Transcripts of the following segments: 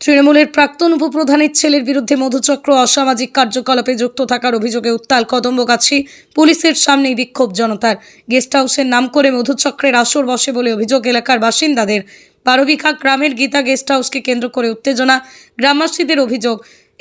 তৃণমূলের প্রাক্তন উপপ্রধানের ছেলের বিরুদ্ধে মধুচক্র অসামাজিক কার্যকলাপে যুক্ত থাকার অভিযোগে উত্তাল কদম্বগাছি পুলিশের সামনেই বিক্ষোভ জনতার। গেস্ট হাউসের নাম করে মধুচক্রের আসর বসে বলে অভিযোগ এলাকার বাসিন্দাদের। বারবিঘা গ্রামের গীতা গেস্ট হাউসকে কেন্দ্র করে উত্তেজনা। গ্রামবাসীদের অভিযোগ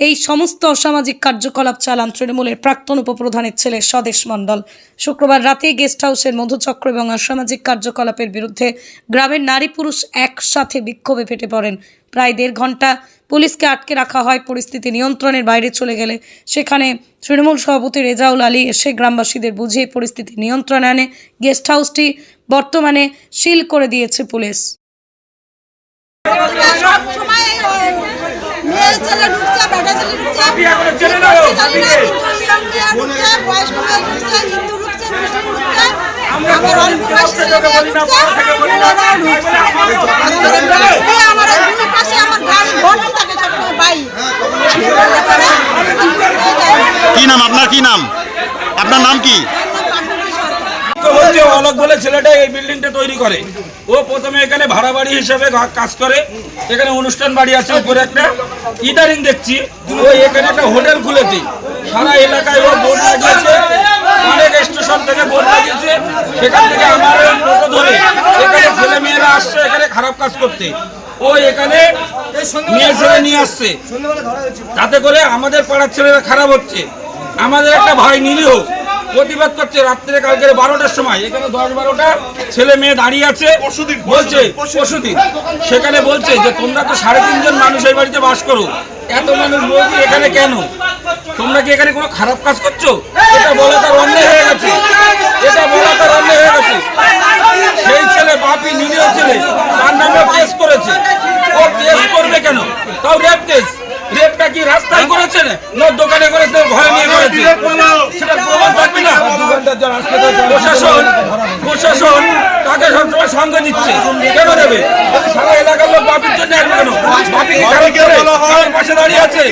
এই সমস্ত অসামাজিক কার্যকলাপ চালান তৃণমূলের প্রাক্তন উপপ্রধানের ছেলে স্বদেশ মণ্ডল। শুক্রবার রাতে গেস্ট হাউসের মধুচক্র এবং অসামাজিক কার্যকলাপের বিরুদ্ধে গ্রামের নারী পুরুষ একসাথে বিক্ষোভে ফেটে পড়েন। প্রায় দেড় ঘণ্টা পুলিশকে আটকে রাখা হয় পরিস্থিতি নিয়ন্ত্রণের বাইরে চলে গেলে। সেখানে তৃণমূল সভাপতি রেজাউল আলী এসে গ্রামবাসীদের বুঝিয়ে পরিস্থিতি নিয়ন্ত্রণে আনে। গেস্ট হাউসটি বর্তমানে সিল করে দিয়েছে পুলিশ। সব সময় মেয়ে ছেলে ঢুকছে বেটা ছেলে ঢুকছে কি ছেলে করছে নাও, জানি না, বিয়ে। কিন্তু মেয়ে ঢুকছে, বয়স্ক ঢুকছে, হিন্দু ঢুকছে, মুসলিম ঢুকছে, আবার অল্প বয়সী ছেলে মেয়ে ঢুকছে, ছেলেরাও ঢুকছে। আমাদের গ্রামে, আমার দুই পাশে আমার গ্রাম ভর্তি থাকে সবসময় বাইক। কি নাম আপনার কি নাম আপনার নাম কি। তো অলোক বলে ছেলেটা এই বিল্ডিংটা তৈরি করে। ও প্রথমে এখানে ভাড়া বাড়ি হিসেবে কাজ করে। এখানে অনুষ্ঠান বাড়ি আছে উপরে একটা। ইটারিং দেখছি ও এখানে একটা হোটেল খুলেছে। সারা এলাকায় ও বোর্ড লাগিয়েছে। অনেক স্টেশন থেকে বোর্ড লাগিয়েছে। সেখান থেকে আমার টোটো ধরে। এখানে ছেলে মেয়েরা আসছে, এখানে খারাপ কাজ করতে। ও এখানে মেয়ে ছেলে নিয়ে আসছে। তাতে করে আমাদের পাড়ার ছেলেরা খারাপ হচ্ছে। আমাদের একটা ভাই নিরীহ। প্রতিবাদ করছে রাত্রে কালকে বারোটার সময়। এখানে দশ বারোটা ছেলে মেয়ে দাঁড়িয়ে আছে। বলছে পশুদিন সেখানে বলছে যে তোমরা তো সাড়ে তিনজন মানুষ এই বাড়িতে বাস করো। এত মানুষ বলছি এখানে কেন? তোমরা কি এখানে কোনো খারাপ কাজ করছ? এটা বলা তার অন্যায় হয়ে গেছে। এটা বলা তার অন্যায় হয়ে গেছে। সেই ছেলে বাপি নিরীহ ছেলে তার নামে কেস করেছে। ও কেস করবে কেন? তাও রেপ কেস রেপটা কি রাস্তায় করেছে? না ঘরে নিয়ে করেছে সেটা প্রমাণ থাকবে না প্রশাসন প্রশাসন তাকে সবসময় সঙ্গে দিচ্ছে কেন দেবে সারা এলাকার লোক বাপির জন্য আসবে কেন? বাপি কি খারাপ করে? আমার পাশে দাঁড়িয়ে আছে।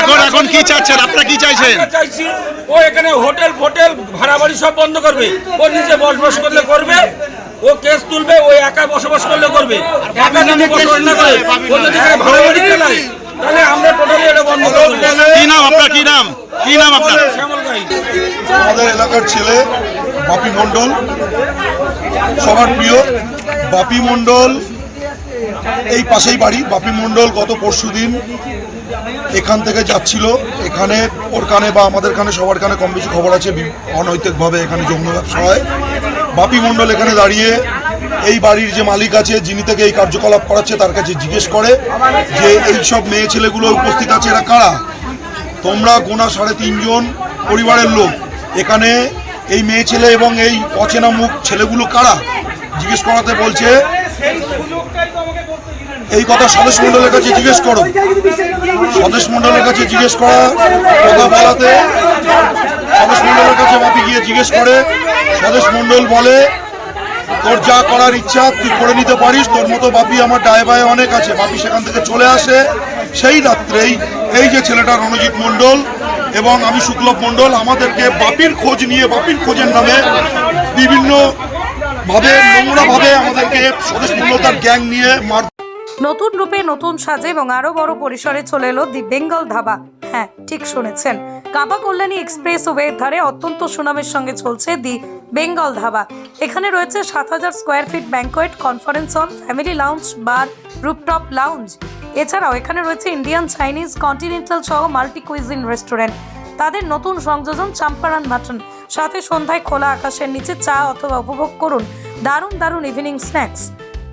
এখন এখন কি চাচ্ছেন? আপনারা কি চাইছেন? চাইছি ও এখানে হোটেল ফোটেল ভাড়া বাড়ি সব বন্ধ করবে। ও নিজে বসবাস করলে করবে। ও কেস তুলবে ও একা বসবাস করলে করবে। একা যদি বসবাস না করে ও যদি ভাড়া বাড়ি চালায় তাহলে আমরা টোটালি এটা বন্ধ করে দেবো কি নাম আপনার? কি নাম কি নাম আপনার? আমাদের এলাকার ছেলে বাপি মণ্ডল সবার প্রিয় বাপি মণ্ডল এই পাশেই বাড়ি। বাপি মণ্ডল গত পরশু দিন এখান থেকে যাচ্ছিল। এখানে ওর কানে বা আমাদের কানে সবার কানে কম বেশি খবর আছে। অনৈতিকভাবে এখানে যৌন ব্যবসা হয়। বাপি মণ্ডল এখানে দাঁড়িয়ে এই বাড়ির যে মালিক আছে, যিনি থেকে এই কার্যকলাপ করাচ্ছে, তার কাছে জিজ্ঞেস করে যে এই সব মেয়ে ছেলেগুলো উপস্থিত আছে, এরা কারা? তোমরা গোনা সাড়ে তিনজন পরিবারের লোক। এখানে এই মেয়ে ছেলে এবং এই অচেনা মুখ ছেলেগুলো কারা? জিজ্ঞেস করাতে বলছে, এই কথা স্বদেশ মণ্ডলের কাছে জিজ্ঞেস করো। স্বদেশ মণ্ডলের কাছে জিজ্ঞেস করা কথা বলাতে স্বদেশ মণ্ডলের কাছে বাপি গিয়ে জিজ্ঞেস করে। স্বদেশ মণ্ডল বলে তোর যা করার ইচ্ছা, তুই করে নিতে পারিস। তোর মতো বাপি আমার ডায়ে বায়ে অনেক আছে। বাপি সেখান থেকে চলে আসে। সেই রাত্রেই এই যে ছেলেটা রণজিৎ মণ্ডল এবং আমি শুক্লভ মণ্ডল, আমাদেরকে বাপির খোঁজ নিয়ে, বাপির খোঁজের নামে বিভিন্ন ভাবে, নোংরা ভাবে আমাদেরকে স্বদেশ মূল্যতার গ্যাং নিয়ে মার নতুন রূপে নতুন সাজে এবং আরও বড় পরিসরে চলে এলো দি বেঙ্গল ধাবা। হ্যাঁ ঠিক শুনেছেন। কাবা কল্যাণী এক্সপ্রেস ওয়ের ধারে অত্যন্ত সুনামের সঙ্গে চলছে দি বেঙ্গল ধাবা। এখানে রয়েছে সাত হাজার square feet banquet, conference hall, family lounge, bar, rooftop lounge. এছাড়াও এখানে রয়েছে ইন্ডিয়ান, চাইনিজ, কন্টিনেন্টাল সহ মাল্টি কুইজিন রেস্টুরেন্ট। তাদের নতুন সংযোজন চাম্পারান মাটন। সাথে সন্ধ্যায় খোলা আকাশের নিচে চা অথবা উপভোগ করুন। দারুণ দারুণ ইভিনিং স্ন্যাক্স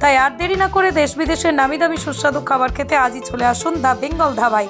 তাই আর দেরি না করে দেশ বিদেশের নামি দামি সুস্বাদু খাবার খেতে আজই চলে আসুন দ্য বেঙ্গল ধাবায়।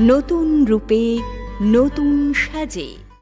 নতুন রূপে নতুন সাজে।